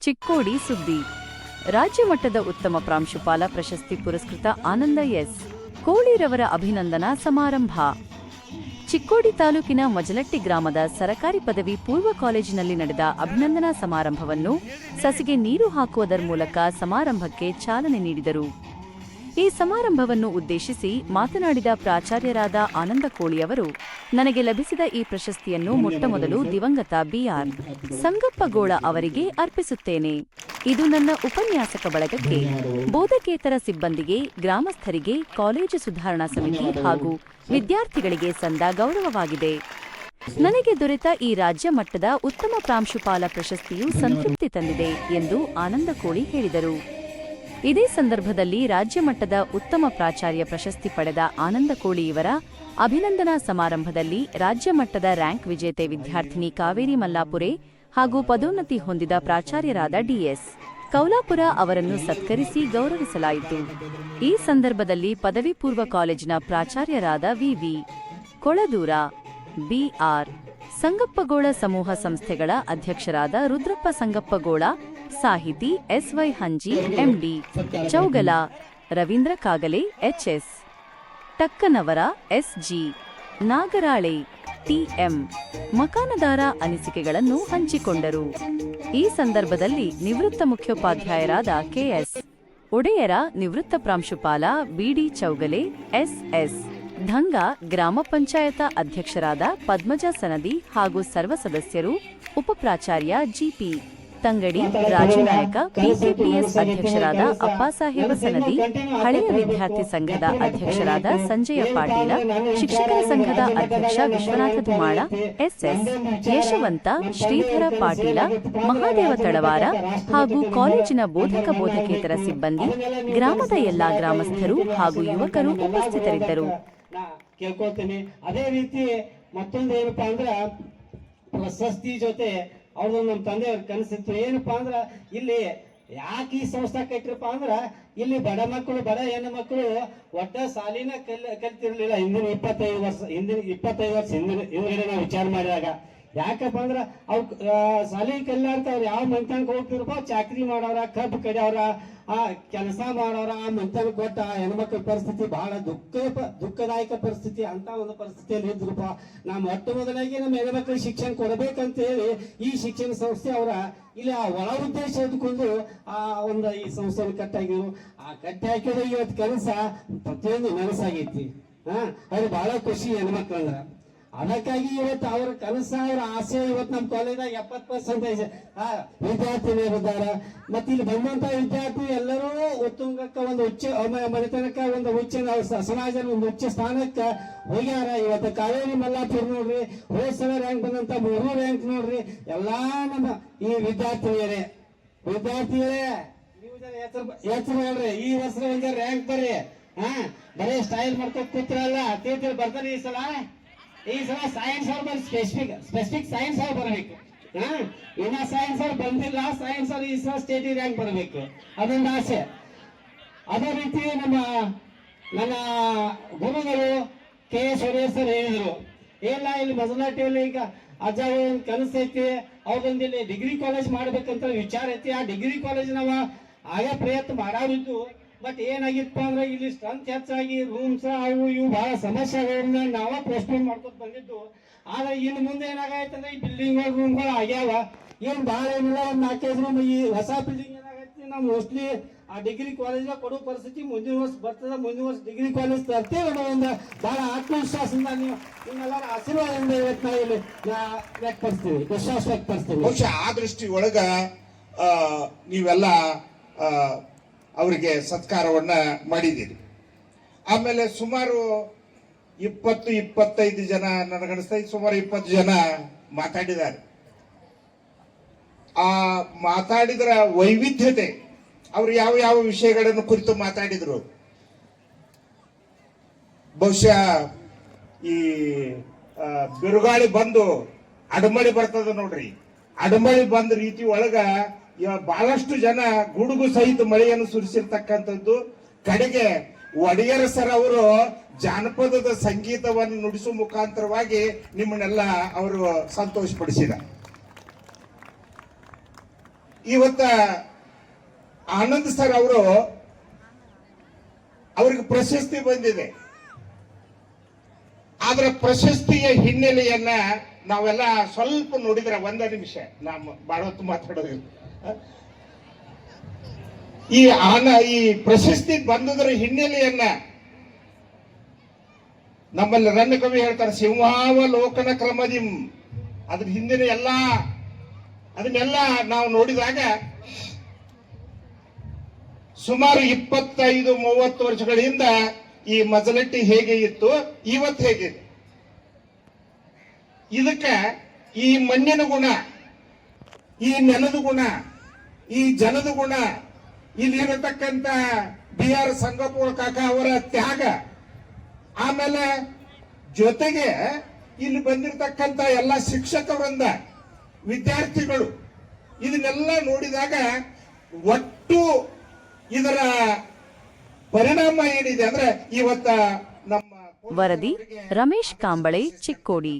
ಚಿಕ್ಕೋಡಿ ಸುದ್ದಿ. ರಾಜ್ಯ ಮಟ್ಟದ ಉತ್ತಮ ಪ್ರಾಂಶುಪಾಲ ಪ್ರಶಸ್ತಿ ಪುರಸ್ಕೃತ ಆನಂದ ಎಸ್. ಕೋಳಿರವರ ಅಭಿನಂದನಾ ಸಮಾರಂಭ. ಚಿಕ್ಕೋಡಿ ತಾಲೂಕಿನ ಮಜಲಟ್ಟಿ ಗ್ರಾಮದ ಸರಕಾರಿ ಪದವಿ ಪೂರ್ವ ಕಾಲೇಜಿನಲ್ಲಿ ನಡೆದ ಅಭಿನಂದನಾ ಸಮಾರಂಭವನ್ನು ಸಸಿಗೆ ನೀರು ಹಾಕುವುದರ ಮೂಲಕ ಸಮಾರಂಭಕ್ಕೆ ಚಾಲನೆ ನೀಡಿದರು. ಈ ಸಮಾರಂಭವನ್ನು ಉದ್ದೇಶಿಸಿ ಮಾತನಾಡಿದ ಪ್ರಾಚಾರ್ಯರಾದ ಆನಂದ ಕೋಳಿಯವರು ನನಗೆ ಲಭಿಸಿದ ಈ ಪ್ರಶಸ್ತಿಯನ್ನು ಮೊಟ್ಟಮೊದಲು ದಿವಂಗತ ಬಿಆರ್ ಸಂಗಪ್ಪಗೋಳ ಅವರಿಗೆ ಅರ್ಪಿಸುತ್ತೇನೆ. ಇದು ನನ್ನ ಉಪನ್ಯಾಸಕ ಬಳಗಕ್ಕೆ, ಬೋಧಕೇತರ ಸಿಬ್ಬಂದಿಗೆ, ಗ್ರಾಮಸ್ಥರಿಗೆ, ಕಾಲೇಜು ಸುಧಾರಣಾ ಸಮಿತಿ ಹಾಗೂ ವಿದ್ಯಾರ್ಥಿಗಳಿಗೆ ಸಂದ ಗೌರವವಾಗಿದೆ. ನನಗೆ ದೊರೆತ ಈ ರಾಜ್ಯ ಮಟ್ಟದ ಉತ್ತಮ ಪ್ರಾಂಶುಪಾಲ ಪ್ರಶಸ್ತಿಯು ಸಂತೃಪ್ತಿ ತಂದಿದೆ, ಎಂದು ಆನಂದ ಕೋಳಿ ಹೇಳಿದರು. ಇದೇ ಸಂದರ್ಭದಲ್ಲಿ ರಾಜ್ಯ ಮಟ್ಟದ ಉತ್ತಮ ಪ್ರಾಚಾರ್ಯ ಪ್ರಶಸ್ತಿ ಪಡೆದ ಆನಂದ ಕೋಳಿ ಇವರ ಅಭಿನಂದನಾ ಸಮಾರಂಭದಲ್ಲಿ ರಾಜ್ಯ ಮಟ್ಟದ ರ್ಯಾಂಕ್ ವಿಜೇತೆ ವಿದ್ಯಾರ್ಥಿನಿ ಕಾವೇರಿ ಮಲ್ಲಾಪುರೆ ಹಾಗೂ ಪದೋನ್ನತಿ ಹೊಂದಿದ ಪ್ರಾಚಾರ್ಯರಾದ ಡಿಎಸ್. ಕೌಲಾಪುರ ಅವರನ್ನು ಸತ್ಕರಿಸಿ ಗೌರವಿಸಲಾಯಿತು. ಈ ಸಂದರ್ಭದಲ್ಲಿ ಪದವಿ ಪೂರ್ವ ಕಾಲೇಜಿನ ಪ್ರಾಚಾರ್ಯರಾದ ವಿವಿ ಕೊಳದೂರ ಬಿಆರ್ ಸಂಗಪ್ಪಗೋಳ ಸಮೂಹ ಸಂಸ್ಥೆಗಳ ಅಧ್ಯಕ್ಷರಾದ ರುದ್ರಪ್ಪ ಸಂಗಪ್ಪಗೋಳ, ಸಾಹಿತಿ S Y Hanji, M D Chougala, Ravindra Kagale, H S Takkanavar, S G Nagarale, T M Makanadar ಅನಿಸಿಕೆಗಳನ್ನು ಹಂಚಿಕೊಂಡರು. ಈ ಸಂದರ್ಭದಲ್ಲಿ ನಿವೃತ್ತ ಮುಖ್ಯೋಪಾಧ್ಯಾಯರಾದ ಕೆಎಸ್ ಒಡೆಯರ ನಿವೃತ್ತ ಪ್ರಾಂಶುಪಾಲ ಬಿಡಿ ಚೌಗಲೆ, ಎಸ್ಎಸ್ ಧಂಗ ಗ್ರಾಮ ಪಂಚಾಯತ ಅಧ್ಯಕ್ಷರಾದ ಪದ್ಮಜ ಸನದಿ ಹಾಗೂ ಸರ್ವ ಸದಸ್ಯರು ಉಪಪ್ರಾಚಾರ್ಯ ಜಿಪಿ ತಂಗಡಿ ರಾಜನಾಯಕ ಪಿಸಿಪಿಎಸ್ ಅಧ್ಯಕ್ಷರಾದ ಅಪ್ಪಾಸಾಹೇಬ ಸನದಿ, ಹಳೆಯ ವಿದ್ಯಾರ್ಥಿ ಸಂಘದ ಅಧ್ಯಕ್ಷರಾದ ಸಂಜಯ ಪಾಟೀಲ, ಶಿಕ್ಷಕರ ಸಂಘದ ಅಧ್ಯಕ್ಷ ವಿಶ್ವನಾಥ ಧುಮಾಳ, ಎಸ್ಎಸ್ ಯಶವಂತ ಶ್ರೀಧರ ಪಾಟೀಲ, ಮಹಾದೇವ ತಳವಾರ ಹಾಗೂ ಕಾಲೇಜಿನ ಬೋಧಕ ಬೋಧಕೇತರ ಸಿಬ್ಬಂದಿ, ಗ್ರಾಮದ ಎಲ್ಲಾ ಗ್ರಾಮಸ್ಥರು ಹಾಗೂ ಯುವಕರು ಉಪಸ್ಥಿತರಿದ್ದರು. ನಾ ಕೇಳ್ಕೊಳ್ತೀನಿ. ಅದೇ ರೀತಿ ಮತ್ತೊಂದು ಏನಪ್ಪಾ ಅಂದ್ರೆ, ಪ್ರಶಸ್ತಿ ಜೊತೆ ಅವ್ರದ್ದು ನಮ್ಮ ತಂದೆಯವ್ರ ಕನಸಿತ್ತು ಏನಪ್ಪಾ ಅಂದ್ರೆ, ಇಲ್ಲಿ ಯಾಕೆ ಈ ಸಂಸ್ಥೆ ಕಟ್ಟಿರಪ್ಪ ಅಂದ್ರೆ, ಇಲ್ಲಿ ಬಡ ಮಕ್ಕಳು, ಬಡ ಹೆಣ್ಣು ಮಕ್ಕಳು ಒಟ್ಟ ಸಾಲಿನ ಕಲ್, ಕಲ್ತಿರ್ಲಿಲ್ಲ. ಹಿಂದಿನ ಇಪ್ಪತ್ತೈದು ವರ್ಷ, ಹಿಂದಿನ ಇಪ್ಪತ್ತೈದು ವರ್ಷ ಹಿಂದಿನ ಹಿಂದ್ಗಡೆ ನಾವು ವಿಚಾರ ಮಾಡಿದಾಗ. ಯಾಕಪ್ಪ ಅಂದ್ರ ಅವ್ ಸಾಲಿ ಕಲ್ಯಾರ್ತ ಅವ್ರು ಯಾವ ಮಂತನಕ್ಕೆ ಹೋಗ್ತಿರಪ್ಪ? ಚಾಕ್ರಿ ಮಾಡೋರ, ಕಬ್ಬು ಕಡಿಯವ್ರ, ಆ, ಕೆಲಸ ಮಾಡೋರ, ಆ ಮಂತನ ಕೊಟ್ಟ ಆ ಹೆಣ್ಮಕ್ಳ ಪರಿಸ್ಥಿತಿ ಬಹಳ ದುಃಖ, ದುಃಖದಾಯಕ ಪರಿಸ್ಥಿತಿ ಅಂತ ಒಂದು ಪರಿಸ್ಥಿತಿಯಲ್ಲಿ ಇದ್ರಪ್ಪ. ನಾವು ಮೊಟ್ಟ ಮೊದಲಾಗಿ ನಮ್ಮ ಹೆಣ್ಮಕ್ಳಿಗೆ ಶಿಕ್ಷಣ ಕೊಡಬೇಕಂತ ಹೇಳಿ ಈ ಶಿಕ್ಷಣ ಸಂಸ್ಥೆ ಅವರ ಇಲ್ಲಿ ಆ ಒಳ ಉದ್ದೇಶ ಇದ್ಕೊಂಡು ಆ ಒಂದು ಈ ಸಂಸ್ಥೆಯನ್ನು ಕಟ್ಟಾಗಿರು ಆ ಕಟ್ಟಿ ಹಾಕಿದ್ರೆ ಇವತ್ತು ಕೆಲಸ ಪ್ರತಿಯೊಂದು ನನಸಾಗೈತಿ ಹಾ ಅದು ಬಹಳ ಖುಷಿ ಹೆಣ್ಮಕ್ಳಂದ್ರ. ಅದಕ್ಕಾಗಿ ಇವತ್ತು ಅವ್ರ ಕನಸ ಅವ್ರ ಆಸೆ ಇವತ್ತು ನಮ್ಮ ಕಾಲೇಜಾಗ ಎಪ್ಪತ್ತು ಪರ್ಸೆಂಟೇಜ್ ವಿದ್ಯಾರ್ಥಿನಿ ಇದ್ದಾರೆ. ಮತ್ತೆ ಇಲ್ಲಿ ಬಂದಂತ ವಿದ್ಯಾರ್ಥಿ ಎಲ್ಲರೂ ಉತ್ತುಂಗಕ್ಕ ಒಂದು ಉಚ್ಚ ಮನೆತನಕ್ಕೆ ಒಂದು ಉಚ್ಚ ಸಮಾಜ ಒಂದು ಉಚ್ಚ ಸ್ಥಾನಕ್ಕ ಹೋಗ್ಯಾರ ಇವತ್ತು. ಕಾವೇರಿ ಮಲ್ಲಾಪುರ್ ನೋಡ್ರಿ ಹೋದ್ ಸಲ ರ್ಯಾಂಕ್ ಬಂದಂತ ಮೂರು ರ್ಯಾಂಕ್ ನೋಡ್ರಿ. ಎಲ್ಲಾ ನಮ್ಮ ಈ ವಿದ್ಯಾರ್ಥಿನಿಯರೇ ವಿದ್ಯಾರ್ಥಿಗಳೇ ಎಚ್ಚರ ಹೇಳ್ರಿ ಈ ವರ್ಷ ರ್ಯಾಂಕ್ ಬರ್ರಿ. ಹಾ, ಬರೀ ಸ್ಟೈಲ್ ಮಾಡ್ಕೊಂಡ್ ಕೂತ್ರಲ್ಲ. ತೀರ್ಥ ಬರ್ತಾರೆ ಈ ಸಲ. ಈ ಸಲ ಸೈನ್ಸ್ ಅವ್ರು ಬಂದು ಸ್ಪೆಸಿಫಿಕ್ ಸ್ಪೆಸಿಫಿಕ್ ಸೈನ್ಸ್ ಅವ್ರು ಬರಬೇಕು. ಹಾ? ಇನ್ನ ಸೈನ್ಸ್ ಅವ್ರು ಬಂದಿಲ್ಲ ಸೈನ್ಸ್ ಅವ್ರು ಈ ಸಲ ಸ್ಟೇಟ್ ರ್ಯಾಂಕ್ ಬರಬೇಕು. ಅದೊಂದು ಆಸೆ. ಅದೇ ರೀತಿ ನಮ್ಮ, ನನ್ನ ಗುರುಗಳು ಕೆ ಎಸ್ ಒಡೆಯರ್ ಸರ್ ಹೇಳಿದ್ರು. ಇಲ್ಲ ಇಲ್ಲಿ ಮಜಲಾಟಿಯಲ್ಲಿ ಈಗ ಅಜ್ಜ ಒಂದು ಕನಸು ಐತಿ? ಅವ್ರದೊಂದು ಇಲ್ಲಿ ಡಿಗ್ರಿ ಕಾಲೇಜ್ ಮಾಡ್ಬೇಕಂತ ವಿಚಾರ ಐತಿ. ಆ ಡಿಗ್ರಿ ಕಾಲೇಜ್ ನಾವ ಆಗೇ ಪ್ರಯತ್ನ ಮಾಡಾವಿದ್ದು ಬಟ್ ಏನಾಗಿತ್ತು ಅಂದ್ರೆ ಇಲ್ಲಿ ಸ್ಟ್ರೆಂತ್ ಹೆಚ್ಚಾಗಿ ರೂಮ್ಸ್ ಅವು ಇವು ಬಹಳ ಸಮಸ್ಯೆಗಳನ್ನ ನಾವ ಪೋಸ್ಟ್ಪೋನ್ ಮಾಡ್ಕೊತ ಬಂದಿದ್ದು. ಆದ್ರೆ ಇನ್ನು ಮುಂದೆ ಏನಾಗೈತಂದ್ರೆ ಈ ಬಿಲ್ಡಿಂಗ್ ರೂಮ್ಗಳು ಆಗ್ಯಾವ. ಏನ್ ಬಹಳ ಏನಿಲ್ಲ, ಒಂದ್ ನಾಲ್ಕೈದು ರೂಮ್ ಈ ಹೊಸ ಬಿಲ್ಡಿಂಗ್ ಏನಾಗೈತಿ, ನಾವು ಮೋಸ್ಟ್ಲಿ ಆ ಡಿಗ್ರಿ ಕಾಲೇಜ್ ಕೊಡೋ ಪರಿಸ್ಥಿತಿ ಮುಂದಿನ ವರ್ಷ ಬರ್ತದ, ಮುಂದಿನ ವರ್ಷ ಡಿಗ್ರಿ ಕಾಲೇಜ್ ತರ್ತೇವೆ ಅನ್ನೋ ಒಂದು ಬಹಳ ಆತ್ಮವಿಶ್ವಾಸದಿಂದ ನೀವು ನಿಮ್ಮೆಲ್ಲರ ಆಶೀರ್ವಾದದಿಂದ ಇವತ್ತು ನಾವು ಇಲ್ಲಿ ವ್ಯಕ್ತಪಡಿಸ್ತೀವಿ, ವಿಶ್ವಾಸ ವ್ಯಕ್ತಪಡಿಸ್ತೀವಿ. ಬಹುಶಃ ಆ ದೃಷ್ಟಿ ಒಳಗ ನೀವೆಲ್ಲ ಅವರಿಗೆ ಸತ್ಕಾರವನ್ನ ಮಾಡಿದ್ದೀರಿ. ಆಮೇಲೆ ಸುಮಾರು ಇಪ್ಪತ್ತು, ಇಪ್ಪತ್ತೈದು ಜನ ನನಗನ್ನಿಸ್ತೈದು ಸುಮಾರು ಇಪ್ಪತ್ತು ಜನ ಮಾತಾಡಿದ್ದಾರೆ. ಆ ಮಾತಾಡಿದ್ರ ವೈವಿಧ್ಯತೆ, ಅವರು ಯಾವ ಯಾವ ವಿಷಯಗಳನ್ನು ಕುರಿತು ಮಾತಾಡಿದ್ರು? ಬಹುಶಃ ಈ ಬಿರುಗಾಳಿ ಬಂದು ಅಡಮಳಿ ಬರ್ತದ ನೋಡ್ರಿ. ಅಡಮಳಿ ಬಂದ ರೀತಿ ಒಳಗ ಬಹಳಷ್ಟು ಜನ ಗುಡುಗು ಸಹಿತ ಮಳೆಯನ್ನು ಸುರಿಸಿರ್ತಕ್ಕಂಥದ್ದು. ಕಡೆಗೆ ಒಡೆಯರ ಸರ್ ಅವರು ಜಾನಪದದ ಸಂಗೀತವನ್ನು ನುಡಿಸುವ ಮುಖಾಂತರವಾಗಿ ನಿಮ್ಮನ್ನೆಲ್ಲ ಅವರು ಸಂತೋಷಪಡಿಸಿದ. ಇವತ್ತ ಆನಂದ್ ಸರ್ ಅವರು ಅವ್ರಿಗೆ ಪ್ರಶಸ್ತಿ ಬಂದಿದೆ. ಆದ್ರೆ ಪ್ರಶಸ್ತಿಯ ಹಿನ್ನೆಲೆಯನ್ನ ನಾವೆಲ್ಲ ಸ್ವಲ್ಪ ನೋಡಿದ್ರೆ ಒಂದ ನಿಮಿಷ. ನಾವು ಬಹಳ ಹೊತ್ತು ಮಾತಾಡೋದಿಲ್ಲ. ಈ ಆನ ಈ ಪ್ರಶಸ್ತಿ ಬಂದದರ ಹಿನ್ನೆಲೆಯನ್ನ ನಮ್ಮಲ್ಲಿ ರನ್ನ ಕವಿ ಹೇಳ್ತಾರೆ, ಸಿಂಹಾವಲೋಕನ ಕ್ರಮದಿಂ. ಅದ್ರ ಹಿಂದಿನ ಎಲ್ಲ, ಅದನ್ನೆಲ್ಲ ನಾವು ನೋಡಿದಾಗ ಸುಮಾರು ಇಪ್ಪತ್ತೈದು, ಮೂವತ್ತು ವರ್ಷಗಳಿಂದ ಈ ಮಜಲಟ್ಟಿ ಹೇಗೆ ಇತ್ತು, ಇವತ್ತು ಹೇಗಿದೆ ಇದಕ್ಕೆ ಈ ಮಣ್ಣಿನ ಗುಣ, ಈ ನೆಲದ ಗುಣ ಈ ಜನದ ಗುಣ. ಇಲ್ಲಿರತಕ್ಕಂತ ಬಿ ಆರ್ ಸಂಗಪೂರ್ ಕಾಕ ಅವರ ತ್ಯಾಗ. ಆಮೇಲೆ ಜೊತೆಗೆ ಇಲ್ಲಿ ಬಂದಿರತಕ್ಕಂತ ಎಲ್ಲ ಶಿಕ್ಷಕ ವೃಂದ ವಿದ್ಯಾರ್ಥಿಗಳು ಇದನ್ನೆಲ್ಲ ನೋಡಿದಾಗ ಒಟ್ಟು ಇದರ ಪರಿಣಾಮ ಏನಿದೆ ಅಂದ್ರೆ ಇವತ್ತ ನಮ್ಮ ವರದಿ ರಮೇಶ್ ಕಾಂಬಳೆ ಚಿಕ್ಕೋಡಿ.